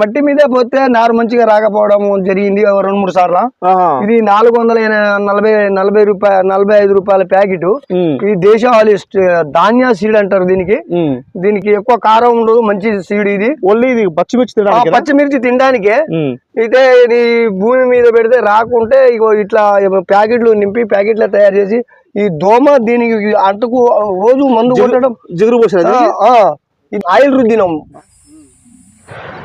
మట్టి మీదే పోతే నారు మంచిగా రాకపోవడం జరిగింది. రెండు మూడు సార్లు. ఇది నాలుగు వందల నలభై నలభై రూపాయ నలభై ఐదు రూపాయల ప్యాకెట్. ఇది దేశవాళీ ధాన్య సీడ్ అంటారు దీనికి. దీనికి ఎక్కువ కారం ఉండదు మంచి సీడ్ ఇది. ఓన్లీ ఇది పచ్చిమిర్చి పచ్చిమిర్చి తినడానికే. అయితే ఇది భూమి మీద పెడితే రాకుంటే ఇగో ఇట్లా ప్యాకెట్లు నింపి ప్యాకెట్లు తయారు చేసి ఈ దోమ దీనికి అంటుకు రోజు మందు కొట్టడం. జిగురు ఇది ఆయిల్ రుద్దినం.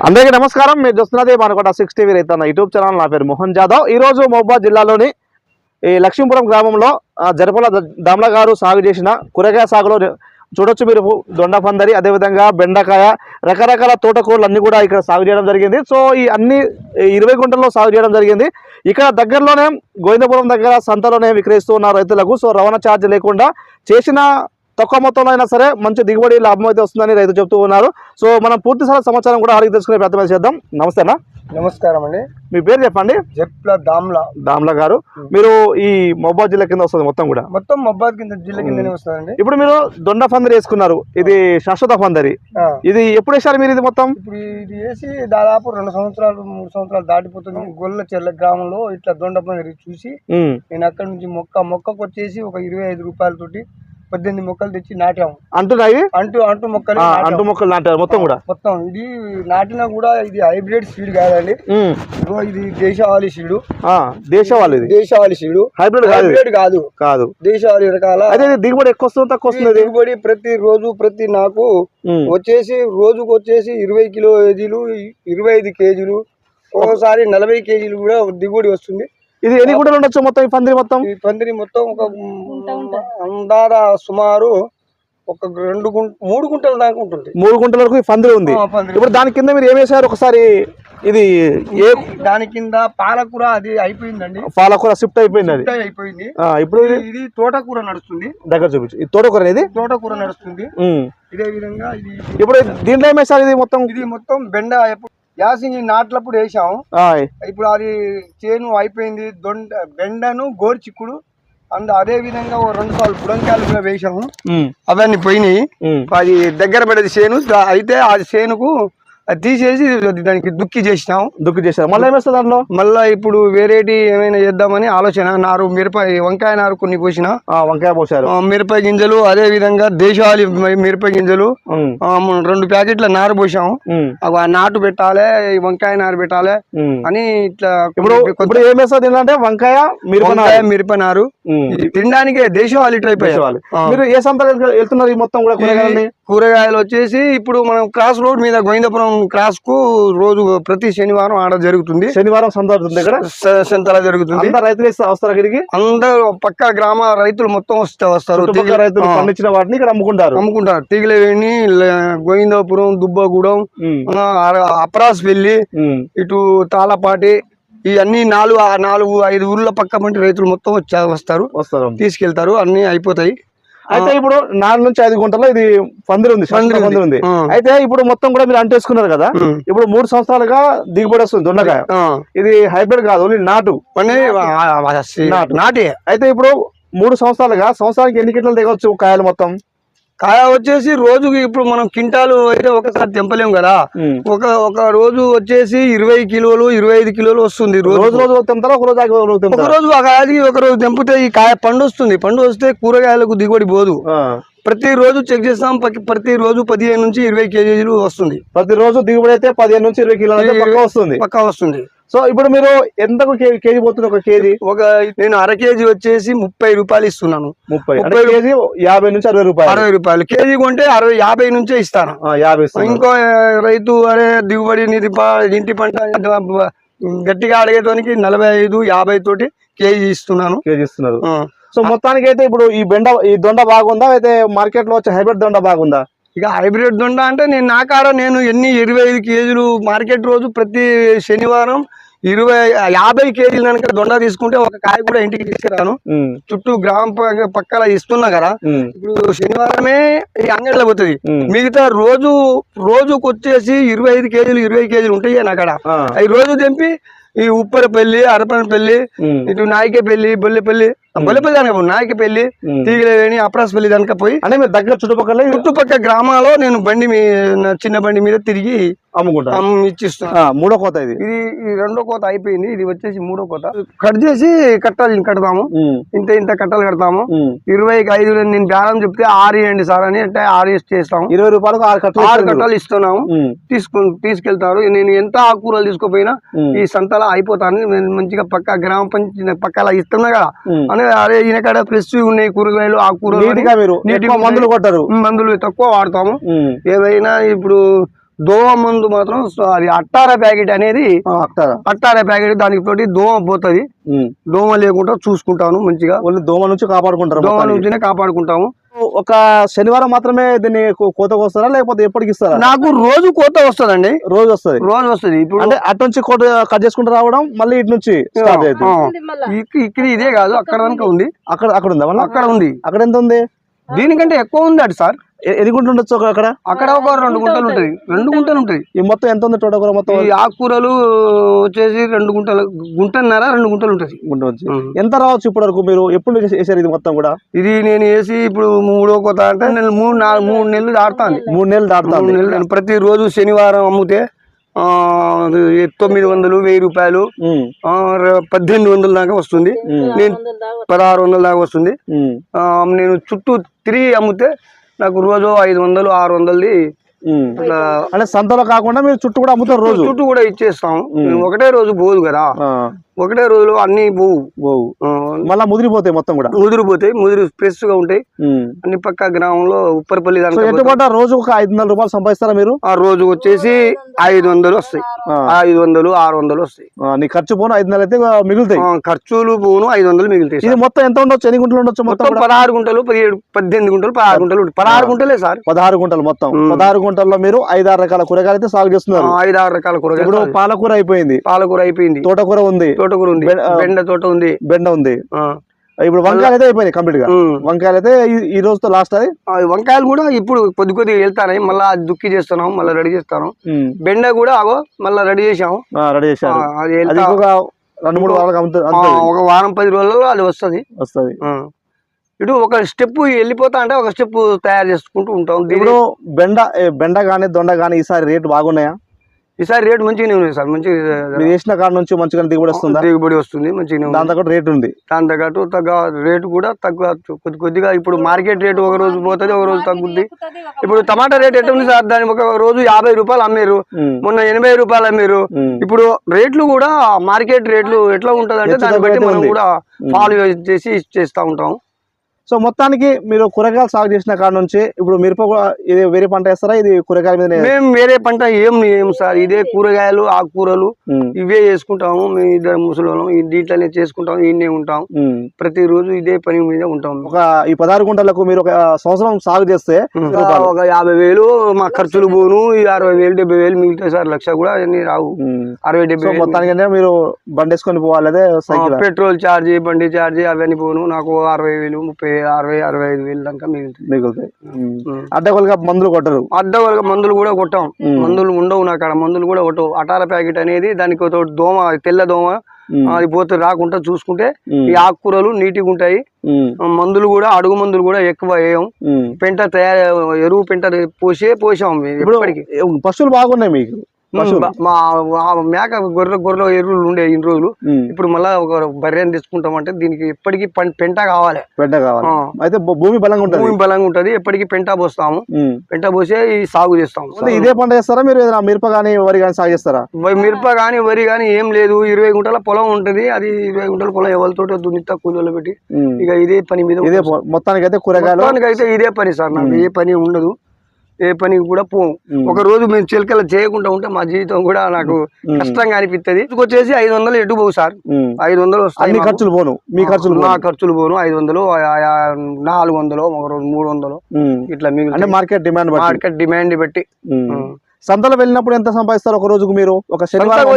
అందరికీ నమస్కారం. మీరు చూస్తున్నది మనకోట సిక్స్ టీవీ రైతన్న యూట్యూబ్ ఛానల్. నా పేరు మోహన్ జాదవ్. ఈ రోజు మహబాద్ జిల్లాలోని ఈ లక్ష్మీపురం గ్రామంలో జరపల దామ్ల గారు సాగు చేసిన కూరగాయ సాగులో చూడొచ్చు మీరు దొండ పందరి అదేవిధంగా బెండకాయ రకరకాల తోటకూరలు అన్నీ కూడా ఇక్కడ సాగు చేయడం జరిగింది. సో ఈ అన్ని ఇరవై గుంటల్లో సాగు చేయడం జరిగింది. ఇక్కడ దగ్గరలోనే గోవిందపురం దగ్గర సంతలోనే విక్రయిస్తూ ఉన్న రైతులకు సో రవాణా ఛార్జ్ లేకుండా చేసిన తక్కువ మొత్తంలో అయినా సరే మంచి దిగుబడి లాభం అయితే వస్తుందని రైతు చెప్తూ ఉన్నారు. సో మనం పూర్తి సమాచారం కూడా అడిగి తెలుసుకునే ప్రయత్నం చేద్దాం. నమస్తేనా నమస్కారం అండి. మీ పేరు చెప్పండి. జప్ల దామ్లా. దామ్ల గారు. మీరు ఈ మొబైల్ జిల్లా కింద వస్తుంది మొత్తం కూడా? మొత్తం మబ్బాద్ కింద జిల్లా కిందనే వస్తుందండి. ఇప్పుడు మీరు దొండ పందిరి వేసుకున్నారు. ఇది శాశ్వత పందిరి. ఆ, ఇది ఎప్పుడు వేసారు మీరు ఇది మొత్తం? ఇప్పుడు ఇది వేసి దాదాపు రెండు సంవత్సరాలు మూడు సంవత్సరాలు దాటిపోతుంది. గొల్ల చెర్ల గ్రామంలో ఇట్లా దొండపందిరి చూసి ఉమ్. నేను అక్కడ నుంచి మొక్క మొక్కకు వచ్చేసి ఒక ఇరవై ఐదు రూపాయలతోటి పద్దెనిమిది మొక్కలు తెచ్చి నాటాము. అంటున్నాయి అంటూ అంటూ మొక్కలు. అంటు మొక్కలు నాటారు మొత్తం కూడా? మొత్తం. ఇది నాటినా కూడా ఇది హైబ్రిడ్ సీడ్ కాదండి. ఇది దేశవాళీ సీడు. దేశవాళీ దేశవాళీ సీడు. హైబ్రిడ్. హైబ్రిడ్ కాదు. కాదు. దేశవాళీ రకాల అదే దిగుబడి ఎక్కువ వస్తుంది తక్కువ వస్తుంది దిగుబడి ప్రతి రోజు ప్రతి నాకు. వచ్చేసి రోజుకు వచ్చేసి ఇరవై కిలో కేజీలు ఇరవై ఐదు కేజీలు ఒక్కోసారి నలభై కేజీలు కూడా దిగుబడి వస్తుంది. ఇది ఎన్ని గుంటలు ఉండొచ్చు మొత్తం ఈ పందిరి మొత్తం? ఈ పందిరి మొత్తం ఒక అందార సుమారు ఒక రెండు గుంట మూడు గుంటల దాకా ఉంటుంది. మూడు గుంటల వరకు ఈ పందిరి ఉంది. ఇప్పుడు దాని కింద మీరు ఏం వేసారు ఒకసారి ఇది ఏ దాని కింద పాలకూర అది అయిపోయిందండి. పాలకూర షిఫ్ట్ అయిపోయింది అది. అయిపోయింది. ఆ, ఇప్పుడు ఇది? తోటకూర నడుస్తుంది. దగ్గర చూపించు. ఇది తోటకూర ఇది? తోటకూర నడుస్తుంది. ఇదే విధంగా ఇది ఇప్పుడు దీంట్లో ఏం వేసారు ఇది మొత్తం? ఇది మొత్తం బెండ ఎప్పుడు యాసింగి నాట్లప్పుడు వేసాం ఆ, ఇప్పుడు అది చేను అయిపోయింది దొండ బెండను గోరుచిక్కుడు అండ్ అదే విధంగా ఓ రెండు సార్లు బుడంకాయలు కూడా వేసాము. అవన్నీ పోయినాయి. అది దగ్గర పడేది చేను అయితే ఆ చేనుకు అది తీసేసి దానికి దుక్కి చేసినాం. దుక్కు చేశారు. మళ్ళీ ఏం వేస్తారు దాంట్లో? మళ్ళా ఇప్పుడు వేరేటి ఏమైనా చేద్దామని ఆలోచన. నారు మిరప వంకాయ నారు కొన్ని పోసిన. వంకాయ పోసారు. మిరప గింజలు అదే విధంగా దేశవాళీ మిరప గింజలు రెండు ప్యాకెట్ల నారు. అవి ఆ నాటు పెట్టాలి వంకాయ నారు పెట్టాలి. అని ఇట్లా ఇప్పుడు ఇప్పుడు ఏం వేస్తారు దీంట్లో అంటే వంకాయ మీరు వంకాయ మిరప నారు. తినడానికే దేశవాళీ టైప్ మీరు ఏ సంత వెళ్తున్నారు మొత్తం కూడా కూరగాయలని కూరగాయలు వచ్చేసి ఇప్పుడు మనం క్రాస్ రోడ్ మీద గోవిందపురం క్రాస్కు రోజు ప్రతి శనివారం ఆడ జరుగుతుంది. శనివారం సంత ఇక్కడ. సంతల జరుగుతుంది. రైతులు వస్తారు ఇక్కడికి అందరూ పక్క గ్రామ రైతులు మొత్తం వస్తే వస్తారు. రైతులు పండించిన వాటిని ఇక్కడ అమ్ముకుంటారు. అమ్ముకుంటారు. తీగలవేణి గోవిందపురం దుబ్బగూడెం అప్రాస్ వెళ్ళి ఉమ్. ఇటు తాళపాటి ఇవన్నీ నాలుగు ఆ నాలుగు ఐదు ఊర్ల పక్క రైతులు మొత్తం వచ్చా వస్తారు. వస్తారు. తీసుకెళ్తారు. అన్ని అయిపోతాయి. అయితే ఇప్పుడు నాలుగు నుంచి ఐదు గుంటల్లో ఇది పందిరి ఉంది పందిరి ఉంది. అయితే ఇప్పుడు మొత్తం కూడా మీరు అంటేసుకున్నారు కదా. ఇప్పుడు మూడు సంవత్సరాలుగా దిగుబడి వస్తుంది దొండకాయ. ఇది హైబ్రిడ్ కాదు ఓన్లీ నాటు. నాటే. అయితే ఇప్పుడు మూడు సంవత్సరాలుగా సంవత్సరానికి ఎన్ని కింటలు దిగవచ్చు కాయలు మొత్తం? కాయ వచ్చేసి రోజుకి ఇప్పుడు మనం కింటాలు అయితే ఒకసారి తెంపలేం కదా. ఒక ఒక రోజు వచ్చేసి ఇరవై కిలోలు ఇరవై ఐదు కిలోలు వస్తుంది రోజు రోజు రోజు తెంపుతారా? ఒక రోజు ఒక రోజు ఒక రోజు ఒక రోజు తెంపితే ఈ కాయ పండు వస్తుంది. పండు వస్తే కూరగాయలకు దిగుబడి పోదు. ప్రతి రోజు చెక్ చేస్తాం ప్రతి రోజు పదిహేను నుంచి ఇరవై కేజీలు వస్తుంది. ప్రతిరోజు దిగుబడి అయితే పదిహేను నుంచి ఇరవై కిలోలు వస్తుంది. పక్కా వస్తుంది. సో ఇప్పుడు మీరు ఎంతకు కేజీ పోతుంది ఒక కేజీ? ఒక నేను అర కేజీ వచ్చేసి ముప్పై రూపాయలు ఇస్తున్నాను. ముప్పై. అంటే కేజీ యాభై నుంచి అరవై రూపాయలు. అరవై రూపాయలు. కేజీ కొంటే అరవై యాభై నుంచే ఇస్తాను. యాభై. ఇంకో రైతు అరే దిగుబడి నీది ప- ఇంటి పంట గట్టిగా అడిగేదానికి నలభై ఐదు యాభై తోటి కేజీ ఇస్తున్నాను. కేజీ ఇస్తున్నారు. సో మొత్తానికి అయితే ఇప్పుడు ఈ బెండ ఈ దొండ బాగుందా? అయితే మార్కెట్లో వచ్చే హైబ్రిడ్ దొండ బాగుందా? ఇక హైబ్రిడ్ దొండ అంటే నేను నా కాడ నేను ఎన్ని ఇరవై ఐదు కేజీలు మార్కెట్ రోజు ప్రతి శనివారం ఇరవై యాభై కేజీలు కనుక దొండ తీసుకుంటే ఒక కాయ కూడా ఇంటికి తీసుకురాను. చుట్టూ గ్రామ పక్కల ఇస్తున్నా కదా. ఇప్పుడు శనివారమే ఈ అంగడిలో పోతుంది. మిగతా రోజు రోజుకు వచ్చేసి ఇరవై ఐదు కేజీలు ఇరవై కేజీలు ఉంటాయి నా కాడ. ఆ, అవి రోజు తెంపి ఈ ఉప్పరపల్లి అరపనపల్లి ఇటు నాయకపల్లి బొల్లెపల్లి బొల్లెపల్లి దానిక నాయకపల్లి ఉమ్. తీగలేని అప్రాసపల్లి దానిక పోయి అంటే మీరు దగ్గర చుట్టుపక్కల చుట్టుపక్కల గ్రామాల్లో నేను బండి మీ చిన్న బండి మీద తిరిగి అమ్ముకుంటారు. అమ్మి ఇచ్చిస్తాం మూడో కోత ఇది. ఇది రెండో కోత అయిపోయింది. ఇది వచ్చేసి మూడో కోత. కట్ చేసి కట్టాలు కడతాము. ఇంత ఇంత కట్టలు కడతాము. ఇరవైకి ఐదు నేను బేరం చెప్తే ఆరు ఇవ్వండి సార్ అని అంటే ఆరు చేస్తాము. ఇరవై రూపాయలకు ఆరు కట్టలు ఆరు. కట్టలు ఇస్తున్నాము. తీసుకు తీసుకెళ్తారు. నేను ఎంత ఆకుకూరలు తీసుకోపోయినా ఈ సంతలో అయిపోతాను. నేను మంచిగా పక్క గ్రామ పంచాయతీ పక్కల ఇస్తున్నా కదా. అని అరే ఈయన కాడ ఫ్రెష్ ఉన్నాయి కూరగాయలు ఆకుకూరలు మందులు. కొట్టరు. మందులు తక్కువ వాడతాము. ఏదైనా ఇప్పుడు దోమ మందు మాత్రం అది అట్టార ప్యాకెట్ అనేది అట్టార. ప్యాకెట్ దానికి తోటి దోమ పోతుంది. దోమ లేకుండా చూసుకుంటాను మంచిగా. ఓన్లీ దోమ నుంచి కాపాడుకుంటారు దోమ. నుంచినే కాపాడుకుంటాము. ఒక శనివారం మాత్రమే దీన్ని కో- కోతకు వస్తారా లేకపోతే ఎప్పటికి ఇస్తారా? నాకు రోజు కోత వస్తుందండి. రోజు వస్తది. రోజు వస్తుంది. ఇప్పుడు అంటే అటు నుంచి కోట కట్ చేసుకుంటూ రావడం మళ్ళీ ఇటు నుంచి ఇక్కడ ఇదే కాదు అక్కడ కనుక ఉంది. అక్కడ అక్కడ ఉందా మళ్ళీ? అక్కడ ఉంది. అక్కడ ఎంత ఉంది? దీనికంటే ఎక్కువ ఉంది అటు సార్. ఎన్ని గుంటలు ఉండొచ్చు ఒక- అక్కడ? అక్కడ ఒక రెండు గుంటలు ఉంటుంది రెండు గుంటలు ఉంటాయి. ఈ మొత్తం ఎంత ఉంది టోటల్ మొత్తం? ఈ ఆకుకూరలు వచ్చేసి రెండు గుంటలు గుంటన్నర రెండు గుంటలు ఉంటుంది గుంట వచ్చి ఎంత రావచ్చు ఇప్పటి వరకు మీరు? ఎప్పుడు చేస- చేశారు ఇది మొత్తం కూడా? ఇది నేను వేసి ఇప్పుడు మూడో కొత్త అంటే నేను మూడు నాలుగు మూడు నెలలు దాడుతాను మూడు నెలలు దాటుతాను మూడు నెలలు ప్రతిరోజు శనివారం అమ్మితే తొమ్మిది వందలు వెయ్యి రూపాయలు పద్దెనిమిది వందల దాకా వస్తుంది. నేను పదహారు వందల దాకా వస్తుంది. నేను చుట్టూ తిరిగి అమ్మితే నాకు రోజు ఐదు వందలు ఆరు వందలది అంటే సంతలో కాకుండా మీరు చుట్టూ కూడా అమ్ముతారు రోజు? చుట్టూ కూడా ఇచ్చేస్తాం. ఒకటే రోజు పోదు కదా. ఒకటే రోజులో అన్ని పోవు. ఆ, మళ్ళా ముదిరిపోతాయి మొత్తం కూడా. ముదిరిపోతాయి ముదిరి ఫ్రెష్గా ఉంటాయి. అన్ని పక్క గ్రామంలో ఉప్పరపల్లి రోజు ఒక ఐదు వందల రూపాయలు సంపాదిస్తారా మీరు? ఆ రోజు వచ్చేసి ఐదు వందలు వస్తాయి. ఐదు వందలు ఆరు వందలు వస్తాయి. నీ ఖర్చు పోను ఐదు నెలలు అయితే మిగులుతాయి. ఖర్చులు పోను ఐదు వందలు మిగులుతాయి ఇది. మొత్తం ఎంత ఉండొచ్చు? ఎన్ని గుంటలు ఉండొచ్చు మొత్తం పదహారు గుంటలు పదిహేడు పద్దెనిమిది గుంటలు పదహారు గుంటలు. పదహారు గుంటలే సార్. పదహారు గుంటలు మొత్తం. పదహారు గుంటల్లో మీరు ఐదు ఆరు రకాల కూరగాయలు అయితే సాగు చేస్తున్నారు. ఐదు ఆరు రకాల ఇప్పుడు కూరగాయలు పాలకూర అయిపోయింది. పాలకూర అయిపోయింది. తోటకూర ఉంది. తోటకూర ఉంది. బె- ఆ, బెండ తోట ఉంది. బెండ ఉంది. ఆ, ఇప్పుడు వంకాయలు అయితే అయిపోయినాయి కంప్లీట్గా. వంకాయలు అయితే ఈ- రోజుతో లాస్ట్ అది? వంకాయలు కూడా ఇప్పుడు కొద్ది కొద్దిగా వెళ్తాయి మళ్ళీ దుక్కి చేస్తున్నాం మళ్ళీ రెడీ చేస్తాను. బెండ కూడా అగో మళ్ళీ రెడీ చేసాము రెడీ అది ఇంకొక రెండు మూడు ఒక వారం పది రోజుల్లో అది వస్తుంది. వస్తుంది. ఇటు ఒక స్టెప్ వెళ్ళిపోతా అంటే ఒక స్టెప్ తయారు చేసుకుంటూ ఉంటాం. ఇప్పుడు బెండ బెండ గానీ దొండ గానీ ఈసారి రేట్ బాగున్నాయా? ఈసారి రేట్ మంచిగానే ఉంది సార్ మంచి మీరు వేసిన కాడ నుంచి మంచిగా దిగుబడి వస్తుందా? దిగుబడి వస్తుంది మంచిగానే ఉంది. దాంతో కూడా రేట్ ఉంది. దాంతో తగ్గ రేటు కూడా తక్కువ కొద్ది కొద్దిగా ఇప్పుడు మార్కెట్ రేటు ఒక రోజు పోతుంది ఒక రోజు తగ్గుద్ది. ఇప్పుడు టమాటా రేట్ ఎట్లా ఉంది సార్? దాని ఒక రోజు యాభై రూపాయలు అమ్మారు. మొన్న ఎనభై రూపాయలు అమ్మారు. ఇప్పుడు రేట్లు కూడా మార్కెట్ రేట్లు ఎట్లా ఉంటది అంటే దాన్ని బట్టి మనం. కూడా ఫాలో చేసి చేస్తా ఉంటాం. సో మొత్తానికి మీరు కూరగాయలు సాగు చేసిన కాడ నుంచి ఇప్పుడు మిరప ఇది వేరే పంట వేస్తారా? ఇది కూరగాయల మీద మేము వేరే పంట ఏం ఏం సార్ ఇదే కూరగాయలు ఆకుకూరలు ఇవే చేసుకుంటాము. మేము ఇద్దరు ముసలోళ్ళం. ఈ దీంట్లోనే చేసుకుంటాం ఈయనే ఉంటాం. ప్రతిరోజు ఇదే పని మీద ఉంటాం. ఒక ఈ పదహారు గుంటలకు మీరు ఒక సంవత్సరం సాగు చేస్తే ఒక యాభై వేలు మా ఖర్చులు పోను. ఈ అరవై వేలు డెబ్బై వేలు మిగులుతాయి సార్ లక్ష కూడా అన్ని రావు. అరవై డెబ్బై మొత్తానికి మీరు బండి వేసుకొని పోవాలి పెట్రోల్ ఛార్జీ బండి ఛార్జీ అవన్నీ పోను. నాకు అరవై వేలు ముప్పై అరవై అరవై ఐదు వేలు దాకా మిగులుతుంది మిగులుతాయి. ఉమ్. అడ్డగోలుగా మందులు కొట్టరు. అద్దవరకు మందులు కూడా కొట్టాం. మందులు ఉండవు నాకు అక్కడ మందులు కూడా కొట్టవు. అటార ప్యాకెట్ అనేది దానికి ఒక దోమ తెల్ల దోమ. అది పోతే రాకుండా చూసుకుంటే. ఈ ఆకుకూరలు నీట్గా ఉంటాయి. మందులు కూడా అడుగు మందులు కూడా ఎక్కువ వేయం. పెంట తయారు ఎరువు పెంట పోసే పోసాం ఎప్పటికీ పశువులు బాగున్నాయి మీకు? మా మేక గొర్రె గొర్రె ఎరువులు ఉండే ఇన్ని రోజులు. ఇప్పుడు మళ్ళా ఒక బర్రెని తెచ్చుకుంటామంటే దీనికి ఎప్పటికీ పెంట కావాలి. పెద్ద కావాలి. అయితే భూమి బలంగా ఉంటుంది. భూమి బలంగా ఉంటది. ఎప్పటికీ పెంట పోస్తాము. పెంట పోసే ఈ సాగు చేస్తాము. అంటే ఇదే పంట చేస్తారా? మీరు ఏదైనా మిరప కానీ వరి కానీ సాగు చేస్తారా? మిరప కానీ వరి కానీ ఏం లేదు. ఇరవై గుంటల పొలం ఉంటది. అది ఇరవై గుంటల పొలం ఎవరితో దున్నితా కూలీలో పెట్టి. ఇక ఇదే పని మీద ఇదే మొత్తానికి అయితే కూరగాయలు. అయితే ఇదే పని సార్. నాకు ఏ పని ఉండదు. ఏ పని కూడా పోం. ఒక రోజు మేము చిలకలు చేయకుండా ఉంటే మా జీవితం కూడా నాకు కష్టంగా అనిపిస్తుంది వచ్చేసి ఐదు వందలు ఎటు పోవు సార్. ఐదు వందలు వస్తాయి అన్ని మాకు. ఖర్చులు పోను. మీ ఖర్చులు నా ఖర్చులు పోను. ఐదు వందలు నాలుగు వందలు ఒక రోజు మూడు వందలు. ఇట్లా అంటే మిగిలిన మార్కెట్ డిమాండ్ బట్టి. మార్కెట్ డిమాండ్ బట్టి. సంతలో వెళ్ళినప్పుడు ఎంత సంపాదిస్తారు ఒక రోజుకు మీరు? ఒక శనివారం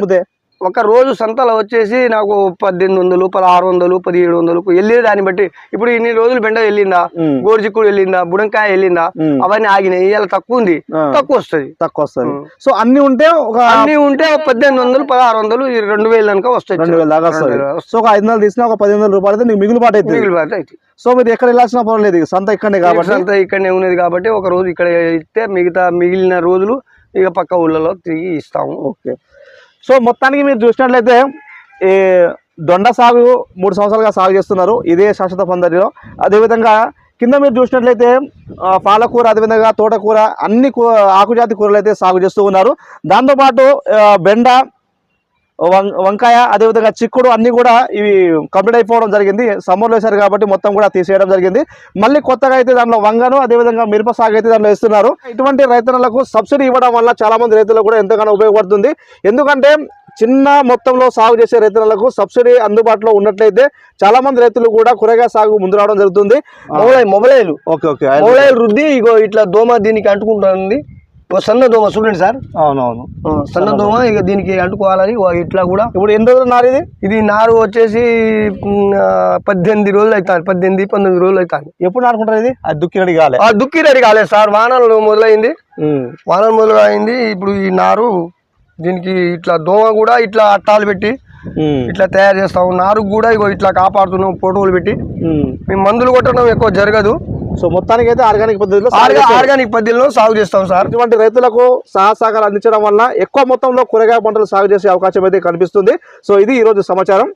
ఒక రోజు సంతలో వచ్చేసి నాకు పద్దెనిమిది వందలు పదహారు వందలు పదిహేడు వందలు వెళ్ళే దాన్ని బట్టి ఇప్పుడు ఇన్ని రోజులు బెండ వెళ్ళిందా. గోరుచిక్కుడు వెళ్ళిందా? బుడంకాయ వెళ్ళిందా. అవన్నీ ఆగినాయి. ఇవాళ తక్కువ ఉంది. తక్కువ వస్తుంది. తక్కువ వస్తుంది. సో అన్ని ఉంటే ఒక అన్ని ఉంటే పద్దెనిమిది వందలు పదహారు వందలు రెండు వేలు కనుక వస్తాయి. రెండు వేల దాకా వస్తుంది. సో ఒక ఐదు వందలు తీసినా ఒక పది వందల రూపాయలు అయితే నీకు మిగులుబాటు అవుతుంది. మిగిలిపోతే అయితే సో మీరు ఎక్కడ వెళ్ళాల్సిన పర్వాలేదు సంత ఇక్కడనే కాబట్టి. అంతా ఇక్కడనే ఉన్నది కాబట్టి ఒక రోజు ఇక్కడ ఇస్తే మిగతా మిగిలిన రోజులు ఇక పక్క ఊళ్ళలో తిరిగి ఇస్తాము. ఓకే. సో మొత్తానికి మీరు చూసినట్లయితే ఈ దొండ సాగు మూడు సంవత్సరాలుగా సాగు చేస్తున్నారు. ఇదే శాశ్వత పద్ధతిలో అదేవిధంగా కింద మీరు చూసినట్లయితే పాలకూర అదేవిధంగా తోటకూర అన్ని కూ ఆకుజాతి కూరలు అయితే సాగు చేస్తూ ఉన్నారు. దాంతోపాటు బెండ వంకాయ అదేవిధంగా చిక్కుడు అన్ని కూడా ఇవి కంప్లీట్ అయిపోవడం జరిగింది. సమ్మర్లో వేశారు కాబట్టి మొత్తం కూడా తీసేయడం జరిగింది. మళ్ళీ కొత్తగా అయితే దాంట్లో వంగను అదేవిధంగా మిరప సాగు అయితే దాంట్లో ఇస్తున్నారు ఇటువంటి రైతులకు సబ్సిడీ ఇవ్వడం వల్ల చాలా మంది రైతులకు కూడా ఎంతగానో ఉపయోగపడుతుంది. ఎందుకంటే చిన్న మొత్తంలో సాగు చేసే రైతులకు సబ్సిడీ అందుబాటులో ఉన్నట్లయితే చాలా మంది రైతులు కూడా కూరగాయ సాగు ముందు రావడం జరుగుతుంది. Mobile mobile okay okay. Mobile రుద్ది ఇగో ఇట్లా దోమ దీనికి అంటుకుంటుంది సన్న దోమ చూడండి సార్. అవునవును. ఆ, సన్న దోమ ఇక దీనికి అంటుకోవాలని ఇట్లా కూడా. ఇప్పుడు ఎన్ని రోజులు నారు ఇది? ఇది నారు వచ్చేసి ఆ, పద్దెనిమిది రోజులు అవుతాను పద్దెనిమిది పంతొమ్మిది రోజులు అవుతాను ఎప్పుడు నాటుకుంటారు ఇది? అది దుక్కి కాలే. ఆ దుక్కి రెడీ కాలేదు సార్. వానలు మొదలైంది. వానలు మొదలైంది. ఇప్పుడు ఈ నారు దీనికి ఇట్లా దోమ కూడా ఇట్లా అట్టాలు పెట్టి ఇట్లా తయారు చేస్తాం నారు కూడా ఇగో ఇట్లా కాపాడుతున్నాం ఫోటోలు పెట్టి. మేము మందులు కొట్టడం ఎక్కువ జరగదు. సో మొత్తానికి అయితే ఆర్గానిక్ పద్ధతిలో. ఆర్గానిక్ పద్ధతిలో సాగు చేస్తాం సార్. ఇటువంటి రైతులకు సహసహకారం అందించడం వల్ల ఎక్కువ మొత్తంలో కూరగాయ పంటలు సాగు చేసే అవకాశం అయితే కనిపిస్తుంది. సో ఇది ఈ రోజు సమాచారం.